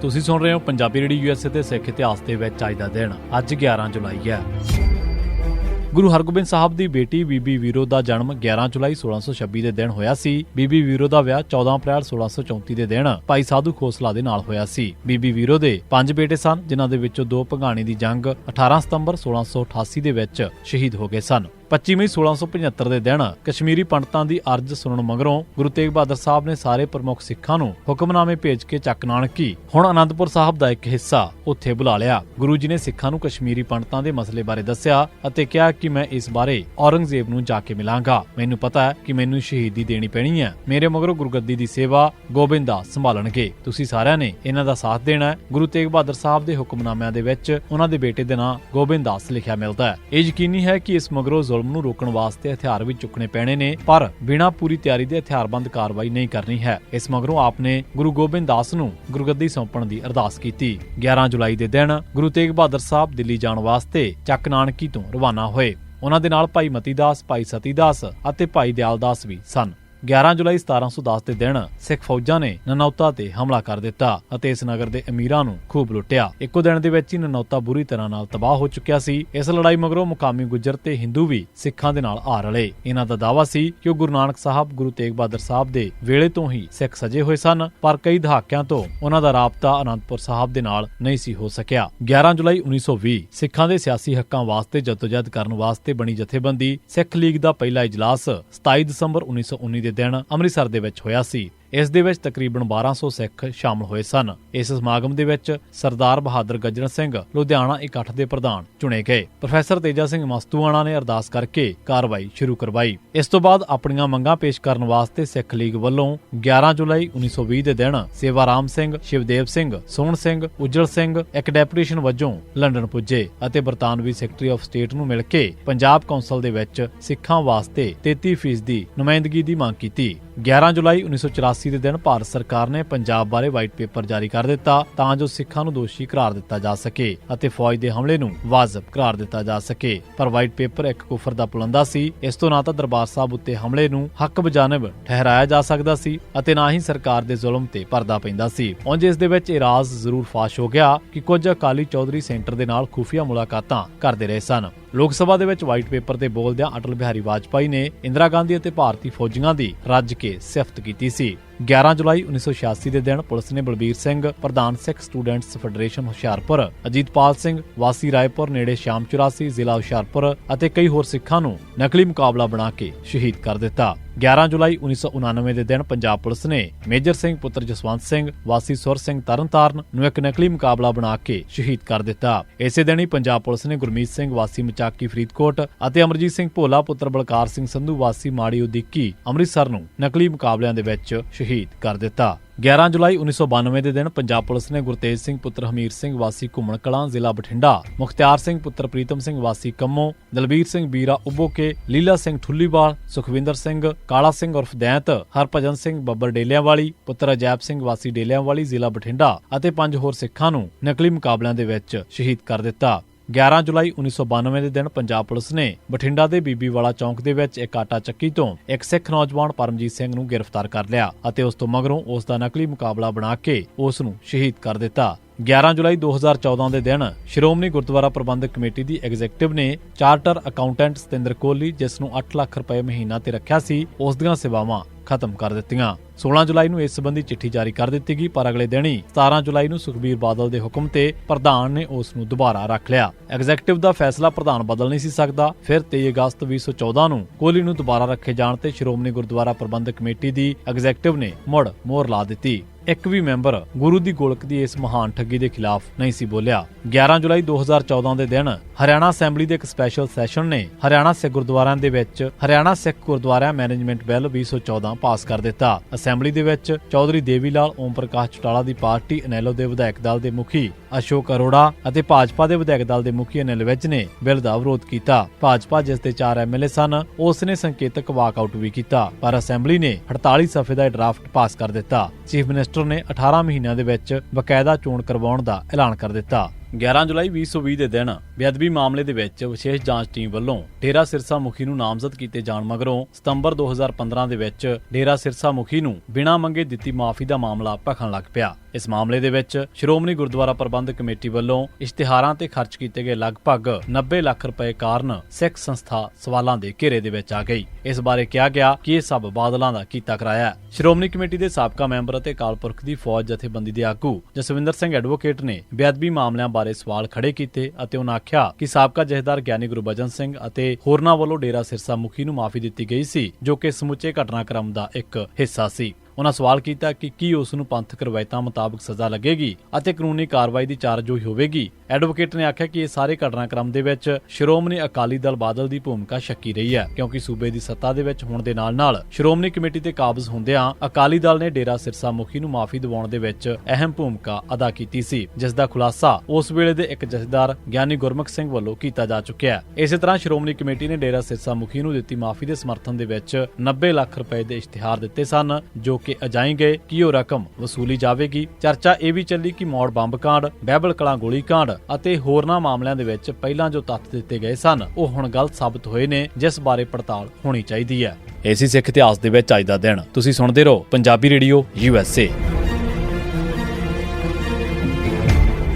ਤੁਸੀਂ ਸੁਣ ਰਹੇ ਹੋ ਪੰਜਾਬੀ ਰੇਡੀਓ ਯੂਐਸਏ ਤੇ ਸਿੱਖ ਇਤਿਹਾਸ ਦੇ ਵਿੱਚ ਅੱਜ ਦਾ ਦਿਨ, ਅੱਜ 11 ਜੁਲਾਈ ਹੈ। ਗੁਰੂ ਹਰਗੋਬਿੰਦ ਸਾਹਿਬ ਦੀ ਬੇਟੀ ਬੀਬੀ ਵੀਰੋ ਦਾ ਜਨਮ 11 ਜੁਲਾਈ 1626 ਦੇ ਦਿਨ ਹੋਇਆ ਸੀ। ਬੀਬੀ ਵੀਰੋ ਦਾ ਵਿਆਹ 14 ਅਪ੍ਰੈਲ 1634 ਦੇ ਦਿਨ, ਭਾਈ ਸਾਧੂ ਖੋਸਲਾ ਦੇ ਨਾਲ ਹੋਇਆ ਸੀ। ਬੀਬੀ ਵੀਰੋ ਦੇ ਪੰਜ ਬੇਟੇ ਸਨ, ਜਿਨ੍ਹਾਂ ਦੇ ਵਿੱਚੋਂ ਦੋ ਭਗਾਣੀ ਦੀ ਜੰਗ 18 ਸਤੰਬਰ 1688 ਦੇ ਵਿੱਚ ਸ਼ਹੀਦ ਹੋ ਗਏ ਸਨ। 25 ਮਈ 1675 ਦੇ ਦਿਨ ਕਸ਼ਮੀਰੀ ਪੰਡਤਾਂ ਦੀ ਅਰਜ਼ ਸੁਣਨ ਮਗਰੋਂ ਗੁਰੂ ਤੇਗ ਬਹਾਦਰ ਸਾਹਿਬ ਨੇ ਸਾਰੇ ਪ੍ਰਮੁੱਖ ਸਿੱਖਾਂ ਨੂੰ ਹੁਕਮਨਾਮੇ ਭੇਜ ਕੇ ਚੱਕ ਨਾਨਕੀ। ਹੁਣ ਅਨੰਦਪੁਰ ਸਾਹਿਬ ਦਾ ਇੱਕ ਹਿੱਸਾ ਉੱਥੇ ਬੁਲਾ ਲਿਆ। ਗੁਰੂ ਜੀ ਨੇ ਸਿੱਖਾਂ ਨੂੰ ਕਸ਼ਮੀਰੀ ਪੰਡਤਾਂ ਦੇ ਮਸਲੇ ਬਾਰੇ ਦੱਸਿਆ ਅਤੇ ਕਿਹਾ ਕਿ ਮੈਂ ਇਸ ਬਾਰੇ ਔਰੰਗਜ਼ੇਬ ਨੂੰ ਜਾ ਕੇ ਮਿਲਾਂਗਾ। ਮੈਨੂੰ ਪਤਾ ਹੈ ਕਿ ਮੈਨੂੰ ਸ਼ਹੀਦੀ ਦੇਣੀ ਪੈਣੀ ਹੈ। ਮੇਰੇ ਮਗਰੋਂ ਗੁਰਗੱਦੀ ਦੀ ਸੇਵਾ ਗੋਬਿੰਦ ਦਾਸ ਸੰਭਾਲਣਗੇ। ਤੁਸੀਂ ਸਾਰਿਆਂ ਨੇ ਇਹਨਾਂ ਦਾ ਸਾਥ ਦੇਣਾ ਹੈ। ਗੁਰੂ ਤੇਗ ਬਹਾਦਰ ਸਾਹਿਬ ਦੇ ਹੁਕਮਨਾਮਿਆਂ ਦੇ ਵਿੱਚ ਉਹਨਾਂ ਦੇ ਬੇਟੇ ਦੇ ਨਾਂ ਗੋਬਿੰਦ ਦਾਸ ਲਿਖਿਆ ਮਿਲਦਾ ਹੈ। ਇਹ ਯਕੀਨੀ ਹੈ ਕਿ ਇਸ ਮਗਰੋਂ ਜ਼ੁਲਮ ਨੂੰ ਰੋਕਣ ਵਾਸਤੇ ਹਥਿਆਰ ਵੀ ਚੁੱਕਣੇ ਪੈਣੇ ਨੇ, ਪਰ ਬਿਨਾਂ ਪੂਰੀ ਤਿਆਰੀ ਦੇ ਹਥਿਆਰਬੰਦ ਕਾਰਵਾਈ ਨਹੀਂ ਕਰਨੀ ਹੈ। ਇਸ ਮਗਰੋਂ ਆਪਨੇ ਗੁਰੂ ਗੋਬਿੰਦ ਦਾਸ ਨੂੰ ਗੁਰਗੱਦੀ ਸੌਂਪਣ ਦੀ ਅਰਦਾਸ ਕੀਤੀ। 11 ਜੁਲਾਈ ਦੇ ਦਿਨ ਗੁਰੂ ਤੇਗ ਬਹਾਦਰ ਸਾਹਿਬ ਦਿੱਲੀ ਜਾਣ ਵਾਸਤੇ ਚੱਕ ਨਾਨਕੀ ਤੋਂ ਰਵਾਨਾ ਹੋਏ। ਉਹਨਾਂ ਦੇ ਨਾਲ ਭਾਈ ਮਤੀ ਦਾਸ ਭਾਈ ਸਤੀ ਦਾਸ ਅਤੇ ਭਾਈ ਦਿਆਲ ਦਾਸ ਵੀ ਸਨ। 11 ਜੁਲਾਈ 1710 ਦੇ ਦਿਨ ਸਿੱਖ ਫੌਜਾਂ ਨੇ ਨਨੌਤਾ ਤੇ ਹਮਲਾ ਕਰ ਦਿੱਤਾ ਅਤੇ ਇਸ ਨਗਰ ਦੇ ਅਮੀਰਾਂ ਨੂੰ ਖੂਬ ਲੁੱਟਿਆ। ਇੱਕੋ ਦਿਨ ਦੇ ਵਿੱਚ ਹੀ ਨਨੌਤਾ ਬੁਰੀ ਤਰ੍ਹਾਂ ਨਾਲ ਤਬਾਹ ਹੋ ਚੁੱਕਿਆ ਸੀ। ਇਸ ਲੜਾਈ ਮਗਰੋਂ ਮੁਕਾਮੀ ਗੁੱਜਰ ਤੇ ਹਿੰਦੂ ਵੀ ਸਿੱਖਾਂ ਦੇ ਨਾਲ ਆ ਰਲੇ। ਇਹਨਾਂ ਦਾ ਦਾਅਵਾ ਸੀ ਕਿ ਉਹ ਗੁਰੂ ਨਾਨਕ ਸਾਹਿਬ, ਗੁਰੂ ਤੇਗ ਬਹਾਦਰ ਸਾਹਿਬ ਦੇ ਵੇਲੇ ਤੋਂ ਹੀ ਸਿੱਖ ਸਜੇ ਹੋਏ ਸਨ, ਪਰ ਕਈ ਦਹਾਕਿਆਂ ਤੋਂ ਉਹਨਾਂ ਦਾ ਰਾਬਤਾ ਅਨੰਦਪੁਰ ਸਾਹਿਬ ਦੇ ਨਾਲ ਨਹੀਂ ਸੀ ਹੋ ਸਕਿਆ। 11 ਜੁਲਾਈ 1920 ਸਿੱਖਾਂ ਦੇ ਸਿਆਸੀ ਹੱਕਾਂ ਵਾਸਤੇ ਜਦੋਜਹਿਦ ਕਰਨ ਵਾਸਤੇ ਬਣੀ ਜਥੇਬੰਦੀ ਸਿੱਖ ਲੀਗ ਦਾ ਪਹਿਲਾ ਇਜਲਾਸ 27 ਦਸੰਬਰ 1919 ਦੇ ਦਿਨ ਅੰਮ੍ਰਿਤਸਰ ਦੇ ਵਿੱਚ ਹੋਇਆ ਸੀ। ਇਸ ਦੇ ਵਿੱਚ ਤਕਰੀਬਨ 1200 ਸਿੱਖ ਸ਼ਾਮਲ ਹੋਏ ਸਨ। ਇਸ ਸਮਾਗਮ ਦੇ ਵਿੱਚ ਸਰਦਾਰ ਬਹਾਦਰ ਗੱਜਣ ਸਿੰਘ ਲੁਧਿਆਣਾ ਇਕੱਠ ਦੇ ਪ੍ਰਧਾਨ ਚੁਣੇ ਗਏ। ਪ੍ਰੋਫੈਸਰ ਤੇਜਾ ਸਿੰਘ ਮਸਤੂਆਣਾ ਨੇ ਅਰਦਾਸ ਕਰਕੇ ਕਾਰਵਾਈ ਸ਼ੁਰੂ ਕਰਵਾਈ। ਇਸ ਤੋਂ ਬਾਅਦ ਆਪਣੀਆਂ ਮੰਗਾਂ ਪੇਸ਼ ਕਰਨ ਵਾਸਤੇ ਸਿੱਖ ਲੀਗ ਵੱਲੋਂ 11 ਜੁਲਾਈ 1920 ਦੇ ਦਿਨ ਸੇਵਾ ਰਾਮ ਸਿੰਘ, ਸ਼ਿਵਦੇਵ ਸਿੰਘ, ਸੋਹਣ ਸਿੰਘ, ਉਜਲ ਸਿੰਘ ਇੱਕ ਡੈਪੂਟੇਸ਼ਨ ਵਜੋਂ ਲੰਡਨ ਪੁੱਜੇ ਅਤੇ ਬਰਤਾਨਵੀ ਸੈਕਟਰੀ ਆਫ ਸਟੇਟ ਨੂੰ ਮਿਲ ਕੇ ਪੰਜਾਬ ਕੌਂਸਲ ਦੇ ਵਿੱਚ ਸਿੱਖਾਂ ਵਾਸਤੇ 33% ਦੀ ਨੁਮਾਇੰਦਗੀ ਦੀ ਮੰਗ ਕੀਤੀ। 11 ਜੁਲਾਈ 1984 ਦੇ ਦਿਨ ਭਾਰਤ ਸਰਕਾਰ ਨੇ ਪੰਜਾਬ ਬਾਰੇ ਵਾਈਟ ਪੇਪਰ ਜਾਰੀ ਕਰ ਦਿੱਤਾ ਤਾਂ ਜੋ ਸਿੱਖਾਂ ਨੂੰ ਦੋਸ਼ੀ ਕਰਾਰ ਦਿੱਤਾ ਜਾ ਸਕੇ ਅਤੇ ਫੌਜ ਦੇ ਹਮਲੇ ਨੂੰ ਵਾਜਬ ਕਰਾਰ ਦਿੱਤਾ ਜਾ ਸਕੇ। ਪਰ ਵਾਈਟ ਪੇਪਰ ਇੱਕ ਕੁਫਰ ਦਾ ਪੁਲੰਦਾ ਸੀ। ਇਸ ਤੋਂ ਨਾ ਤਾਂ ਦਰਬਾਰ ਸਾਹਿਬ ਉੱਤੇ ਹਮਲੇ ਨੂੰ ਹੱਕ ਬਜਾਨਬ ਠਹਿਰਾਇਆ ਜਾ ਸਕਦਾ ਸੀ ਅਤੇ ਨਾ ਹੀ ਸਰਕਾਰ ਦੇ ਜ਼ੁਲਮ ਤੇ ਪਰਦਾ ਪੈਂਦਾ ਸੀ। ਉਂਝ ਇਸ ਦੇ ਵਿੱਚ ਇਹ ਰਾਜ਼ ਜ਼ਰੂਰ ਫਾਸ਼ ਹੋ ਗਿਆ ਕਿ ਕੁਝ ਅਕਾਲੀ ਚੌਧਰੀ ਸੈਂਟਰ ਦੇ ਨਾਲ ਖੁਫੀਆ ਮੁਲਾਕਾਤਾਂ ਕਰਦੇ ਰਹੇ ਸਨ। ਲੋਕ ਸਭਾ ਦੇ ਵਿੱਚ ਵਾਈਟ ਪੇਪਰ ਤੇ ਬੋਲਦਿਆਂ ਅਟਲ ਬਿਹਾਰੀ ਵਾਜਪਾਈ ਨੇ ਇੰਦਰਾ ਗਾਂਧੀ ਅਤੇ ਭਾਰਤੀ ਫੌਜੀਆਂ ਦੀ ਰੱਜ ਕੇ ਸਿਫਤ ਕੀਤੀ ਸੀ। 11 ਜੁਲਾਈ 1986 ਦੇ ਦਿਨ ਪੁਲਿਸ ਨੇ ਬਲਬੀਰ ਸਿੰਘ, ਪ੍ਰਧਾਨ ਸਿੱਖ ਸਟੂਡੈਂਟਸ ਫੈਡਰੇਸ਼ਨ ਹੁਸ਼ਿਆਰਪੁਰ, ਅਜੀਤਪਾਲ ਸਿੰਘ, ਵਾਸੀ ਰਾਏਪੁਰ, ਨੇੜੇ ਸ਼ਾਮ 84 ਜ਼ਿਲ੍ਹਾ ਹੁਸ਼ਿਆਰਪੁਰ ਅਤੇ ਕਈ ਹੋਰ ਸਿੱਖਾਂ ਨੂੰ ਨਕਲੀ ਮੁਕਾਬਲਾ ਬਣਾ ਕੇ ਸ਼ਹੀਦ ਕਰ ਦਿੱਤਾ। 11 ਜੁਲਾਈ 1999 ਦੇ ਦਿਨ ਪੰਜਾਬ ਪੁਲਿਸ ਨੇ ਮੇਜਰ ਸਿੰਘ ਪੁੱਤਰ ਜਸਵੰਤ ਸਿੰਘ, ਵਾਸੀ ਸੁਰ ਸਿੰਘ ਤਰਨਤਾਰਨ ਨੂੰ ਇੱਕ ਨਕਲੀ ਮੁਕਾਬਲਾ ਬਣਾ ਕੇ ਸ਼ਹੀਦ ਕਰ ਦਿੱਤਾ। ਇਸੇ ਦਿਨ ਹੀ ਪੰਜਾਬ ਪੁਲਿਸ ਨੇ ਗੁਰਮੀਤ ਸਿੰਘ, ਵਾਸੀ ਮਚਾਕੀ ਫਰੀਦਕੋਟ ਅਤੇ ਅਮਰਜੀਤ ਸਿੰਘ ਭੋਲਾ, ਪੁੱਤਰ ਬਲਕਾਰ ਸਿੰਘ ਸੰਧੂ, ਵਾਸੀ ਮਾੜੀ ਉਦੀਕੀ ਅੰਮ੍ਰਿਤਸਰ ਨੂੰ ਨਕਲੀ ਮੁਕਾਬਲਿਆਂ ਦੇ ਵਿੱਚ ਸ਼ਹੀਦ ਕਰ ਦਿੱਤਾ। 11 ਜੁਲਾਈ 1992 ਦੇ ਦਿਨ ਪੰਜਾਬ ਪੁਲਿਸ ਨੇ ਗੁਰਤੇਜ ਸਿੰਘ ਪੁੱਤਰ ਹਮੀਰ ਸਿੰਘ ਵਾਸੀ ਘੁੰਮਣ ਕਲਾਂ ਜ਼ਿਲ੍ਹਾ ਬਠਿੰਡਾ, ਮੁਖਤਿਆਰ ਸਿੰਘ ਪੁੱਤਰ ਪ੍ਰੀਤਮ ਸਿੰਘ ਵਾਸੀ ਕੰਮੋ, ਦਲਬੀਰ ਸਿੰਘ ਬੀਰਾ ਉਬੋਕੇ, ਲੀਲਾ ਸਿੰਘ ਠੁੱਲੀਵਾਲ, ਸੁਖਵਿੰਦਰ ਸਿੰਘ, ਕਾਲਾ ਸਿੰਘ ਉਰਫ ਦੈਂਤ, ਹਰਭਜਨ ਸਿੰਘ ਬੱਬਰ ਡੇਲਿਆਂਵਾਲੀ, ਪੁੱਤਰ ਅਜੈਬ ਸਿੰਘ ਵਾਸੀ ਡੇਲਿਆਂਵਾਲੀ ਜ਼ਿਲ੍ਹਾ ਬਠਿੰਡਾ ਅਤੇ ਪੰਜ ਹੋਰ ਸਿੱਖਾਂ ਨੂੰ ਨਕਲੀ ਮੁਕਾਬਲਿਆਂ ਦੇ ਵਿੱਚ ਸ਼ਹੀਦ ਕਰ ਦਿੱਤਾ। 11 ਜੁਲਾਈ 1992 ਦੇ ਦਿਨ ਪੰਜਾਬ ਪੁਲਿਸ ਨੇ ਬਠਿੰਡਾ ਦੇ ਬੀਬੀਵਾਲਾ ਚੌਂਕ ਦੇ ਵਿੱਚ ਇੱਕ ਆਟਾ ਚੱਕੀ ਤੋਂ ਇੱਕ ਸਿੱਖ ਨੌਜਵਾਨ ਪਰਮਜੀਤ ਸਿੰਘ ਨੂੰ ਗ੍ਰਿਫਤਾਰ ਕਰ ਲਿਆ ਅਤੇ ਉਸ ਤੋਂ ਮਗਰੋਂ ਉਸ ਦਾ ਨਕਲੀ ਮੁਕਾਬਲਾ ਬਣਾ ਕੇ ਉਸ ਨੂੰ ਸ਼ਹੀਦ ਕਰ ਦਿੱਤਾ। 11 ਜੁਲਾਈ 2014 ਦੇ ਦਿਨ ਸ਼੍ਰੋਮਣੀ ਗੁਰਦੁਆਰਾ ਪ੍ਰਬੰਧਕ ਕਮੇਟੀ ਦੀ ਐਗਜੀਕਟਿਵ ਨੇ ਚਾਰਟਰ ਅਕਾਊਂਟੈਂਟ ਸਤਿੰਦਰ ਕੋਹਲੀ, ਜਿਸ ਨੂੰ 8 ਲੱਖ ਰੁਪਏ ਮਹੀਨਾ ਤੇ ਰੱਖਿਆ ਸੀ, ਉਸ ਦੀਆਂ ਸੇਵਾਵਾਂ ਖਤਮ ਕਰ ਦਿੱਤੀਆਂ। 16 ਜੁਲਾਈ ਨੂੰ ਇਸ ਸੰਬੰਧੀ ਚਿੱਠੀ ਜਾਰੀ ਕਰ ਦਿੱਤੀ ਗਈ, ਪਰ ਅਗਲੇ ਦਿਨ ਹੀ 17 ਜੁਲਾਈ ਨੂੰ ਸੁਖਬੀਰ ਬਾਦਲ ਦੇ ਹੁਕਮ ਤੇ ਪ੍ਰਧਾਨ ਨੇ ਉਸ ਨੂੰ ਦੁਬਾਰਾ ਰੱਖ ਲਿਆ। ਐਗਜ਼ੈਕਟਿਵ ਦਾ ਫੈਸਲਾ ਪ੍ਰਧਾਨ ਬਦਲ ਨਹੀਂ ਸੀ ਸਕਦਾ। ਫਿਰ 23 ਅਗਸਤ 2014 ਨੂੰ ਕੋਹਲੀ ਨੂੰ ਦੁਬਾਰਾ ਰੱਖੇ ਜਾਣ ਤੇ ਸ਼੍ਰੋਮਣੀ ਗੁਰਦੁਆਰਾ ਪ੍ਰਬੰਧਕ ਕਮੇਟੀ ਦੀ ਐਗਜ਼ੈਕਟਿਵ ਨੇ ਮੁੜ ਮੋਹਰ ਲਾ ਦਿੱਤੀ। ਇੱਕ ਵੀ ਮੈਂਬਰ ਗੁਰੂ ਦੀ ਗੋਲਕ ਦੀ ਇਸ ਮਹਾਨ ਠੱਗੀ ਦੇ ਖਿਲਾਫ ਨਹੀਂ ਸੀ ਬੋਲਿਆ। 11 ਜੁਲਾਈ 2014 ਦੇ ਦਿਨ ਹਰਿਆਣਾ ਅਸੈਂਬਲੀ ਦੇ ਇੱਕ ਸਪੈਸ਼ਲ ਸੈਸ਼ਨ ਨੇ ਹਰਿਆਣਾ ਸਿੱਖ ਗੁਰਦੁਆਰਿਆਂ ਦੇ ਵਿੱਚ ਹਰਿਆਣਾ ਸਿੱਖ ਗੁਰਦੁਆਰਿਆਂ ਮੈਨੇਜਮੈਂਟ ਬਿੱਲ 2014 ਪਾਸ ਕਰ ਦਿੱਤਾ। ਅਸੈਂਬਲੀ ਦੇ ਵਿੱਚ ਚੌਧਰੀ ਦੇਵੀ ਲਾਲ ਓਮ ਪ੍ਰਕਾਸ਼ ਚਟਾਲਾ ਦੀ ਪਾਰਟੀ ਅਨੈਲੋ ਦੇ ਵਿਧਾਇਕ ਦਲ ਦੇ ਮੁਖੀ ਅਸ਼ੋਕ ਅਰੋੜਾ ਅਤੇ ਭਾਜਪਾ ਦੇ ਵਿਧਾਇਕ ਦਲ ਦੇ ਮੁਖੀ ਅਨਿਲ ਵਿਜ ਨੇ ਬਿੱਲ ਦਾ ਵਿਰੋਧ ਕੀਤਾ। ਭਾਜਪਾ ਜਿਸ ਦੇ 4 ਐਮਐਲਏ ਸਨ, ਉਸ ਨੇ ਸੰਕੇਤਕ ਵਾਕਆਊਟ ਵੀ ਕੀਤਾ, ਪਰ ਅਸੈਂਬਲੀ ਨੇ 48 ਸਫ਼ੇ ਦਾ ਡਰਾਫਟ ਪਾਸ ਕਰ ਦਿੱਤਾ। ਚੀਫ ਮਿਨਿਸਟਰ ਨੇ 18 ਮਹੀਨਿਆਂ ਦੇ ਵਿੱਚ ਬਕਾਇਦਾ ਚੋਣ ਕਰਵਾਉਣ ਦਾ ਐਲਾਨ ਕਰ ਦਿੱਤਾ। 11 ਜੁਲਾਈ 2020 ਦੇ ਦਿਨ ਬੇਅਦਬੀ ਮਾਮਲੇ ਦੇ ਵਿੱਚ ਵਿਸ਼ੇਸ਼ ਜਾਂਚ ਟੀਮ ਵੱਲੋਂ ਡੇਰਾ ਸਿਰਸਾ ਮੁਖੀ ਨੂੰ ਨਾਮਜ਼ਦ ਕੀਤੇ ਜਾਣ ਮਗਰੋਂ ਸਤੰਬਰ 2015 ਦੇ ਵਿੱਚ ਡੇਰਾ ਸਿਰਸਾ ਮੁਖੀ ਨੂੰ ਬਿਨਾਂ ਮੰਗੇ ਦਿੱਤੀ ਮਾਫੀ ਦਾ ਮਾਮਲਾ ਭਖਣ ਲੱਗ ਪਿਆ। ਇਸ ਮਾਮਲੇ ਦੇ ਵਿੱਚ ਸ਼੍ਰੋਮਣੀ ਗੁਰਦੁਆਰਾ ਪ੍ਰਬੰਧਕ ਕਮੇਟੀ ਵੱਲੋਂ ਇਸ਼ਤਿਹਾਰਾਂ ਤੇ ਖਰਚ ਕੀਤੇ ਗਏ ਲਗਭਗ 90 ਲੱਖ ਰੁਪਏ ਕਾਰਨ ਸਿੱਖ ਸੰਸਥਾ ਸਵਾਲਾਂ ਦੇ ਘੇਰੇ ਦੇ ਵਿੱਚ ਆ ਗਈ। ਇਸ ਬਾਰੇ ਕਿਹਾ ਗਿਆ ਕਿ ਇਹ ਸਭ ਬਾਦਲਾਂ ਦਾ ਕੀਤਾ ਕਰਾਇਆ ਸ਼੍ਰੋਮਣੀ ਕਮੇਟੀ ਦੇ ਸਾਬਕਾ ਮੈਂਬਰ ਅਤੇ ਅਕਾਲ ਪੁਰਖ ਦੀ ਫੌਜ ਜਥੇਬੰਦੀ ਦੇ ਆਗੂ ਜਸਵਿੰਦਰ ਸਿੰਘ ਐਡਵੋਕੇਟ ਨੇ ਬੇਅਦਬੀ ਮਾਮਲਿਆਂ ਬਾਰੇ ਸਵਾਲ ਖੜੇ ਕੀਤੇ ਅਤੇ ਉਹਨਾਂ ਆਖਿਆ ਕਿ ਸਾਬਕਾ ਜਥੇਦਾਰ ਗਿਆਨੀ ਗੁਰਬਚਨ ਸਿੰਘ ਅਤੇ ਹੋਰਨਾਂ ਵੱਲੋਂ ਡੇਰਾ ਸਿਰਸਾ ਮੁਖੀ ਨੂੰ ਮਾਫੀ ਦਿੱਤੀ ਗਈ ਸੀ, ਜੋ ਕਿ ਸਮੁੱਚੇ ਘਟਨਾਕ੍ਰਮ ਦਾ ਇੱਕ ਹਿੱਸਾ ਸੀ। ਉਹਨਾਂ ਸਵਾਲ ਕੀਤਾ ਕਿ ਕੀ ਉਸ ਨੂੰ ਪੰਥਕ ਰਵਾਇਤਾਂ ਮੁਤਾਬਕ ਸਜ਼ਾ ਲੱਗੇਗੀ ਅਤੇ ਕਾਨੂੰਨੀ ਕਾਰਵਾਈ ਦੀ ਚਾਰਜੋਈ ਹੋਵੇਗੀ। ਐਡਵੋਕੇਟ ਨੇ ਆਖਿਆ ਕਿ ਇਹ ਸਾਰੇ ਘਟਨਾਕ੍ਰਮ ਦੇ ਵਿੱਚ ਸ਼੍ਰੋਮਣੀ ਅਕਾਲੀ ਦਲ ਬਾਦਲ ਦੀ ਭੂਮਿਕਾ ਸ਼ੱਕੀ ਰਹੀ ਹੈ, ਕਿਉਂਕਿ ਸੂਬੇ ਦੀ ਸੱਤਾ ਦੇ ਵਿੱਚ ਹੋਣ ਦੇ ਨਾਲ-ਨਾਲ ਸ਼੍ਰੋਮਣੀ ਕਮੇਟੀ ਤੇ ਕਾਬਜ਼ ਹੁੰਦਿਆਂ ਅਕਾਲੀ ਦਲ ਨੇ ਡੇਰਾ ਸਿਰਸਾ ਮੁਖੀ ਨੂੰ ਮਾਫੀ ਦਿਵਾਉਣ ਦੇ ਵਿੱਚ ਅਹਿਮ ਭੂਮਿਕਾ ਅਦਾ ਕੀਤੀ ਸੀ, ਜਿਸ ਦਾ ਖੁਲਾਸਾ ਉਸ ਵੇਲੇ ਦੇ ਇੱਕ ਜਥੇਦਾਰ ਗਿਆਨੀ ਗੁਰਮੁਖ ਸਿੰਘ ਵੱਲੋਂ ਕੀਤਾ ਜਾ ਚੁੱਕਿਆ ਹੈ। ਇਸੇ ਤਰ੍ਹਾਂ ਸ਼੍ਰੋਮਣੀ ਕਮੇਟੀ ਨੇ ਡੇਰਾ ਸਿਰਸਾ ਮੁਖੀ ਨੂੰ ਦਿੱਤੀ ਮਾਫੀ ਦੇ ਸਮਰਥਨ ਦੇ ਵਿੱਚ 90 ਲੱਖ ਰੁਪਏ ਦੇ ਇਸ਼ਤਿਹਾਰ ਦਿੱਤੇ ਸਨ, ਜੋ ਕਿ ਅਜਾਈ ਗਏ ਕਿ ਉਹ ਰਕਮ ਵਸੂਲੀ ਜਾਵੇਗੀ? ਚਰਚਾ ਇਹ ਵੀ ਚੱਲੀ ਕਿ ਮੌੜ ਬੰਬ ਕਾਂਡ, ਬਹਿਬਲ ਕਲਾਂ ਗੋਲੀ ਕਾਂਡ ਅਤੇ ਹੋਰਨਾਂ ਮਾਮਲਿਆਂ ਦੇ ਵਿੱਚ ਪਹਿਲਾਂ ਜੋ ਤੱਥ ਦਿੱਤੇ ਗਏ ਸਨ, ਉਹ ਹੁਣ ਗਲਤ ਸਾਬਤ ਹੋਏ ਨੇ, ਜਿਸ ਬਾਰੇ ਪੜਤਾਲ ਹੋਣੀ ਚਾਹੀਦੀ ਹੈ। ਏਸੀ ਸਿੱਖ ਇਤਿਹਾਸ ਦੇ ਵਿੱਚ ਅੱਜ ਦਾ ਦਿਨ। ਤੁਸੀਂ ਸੁਣਦੇ ਰਹੋ Punjabi radio, U S A.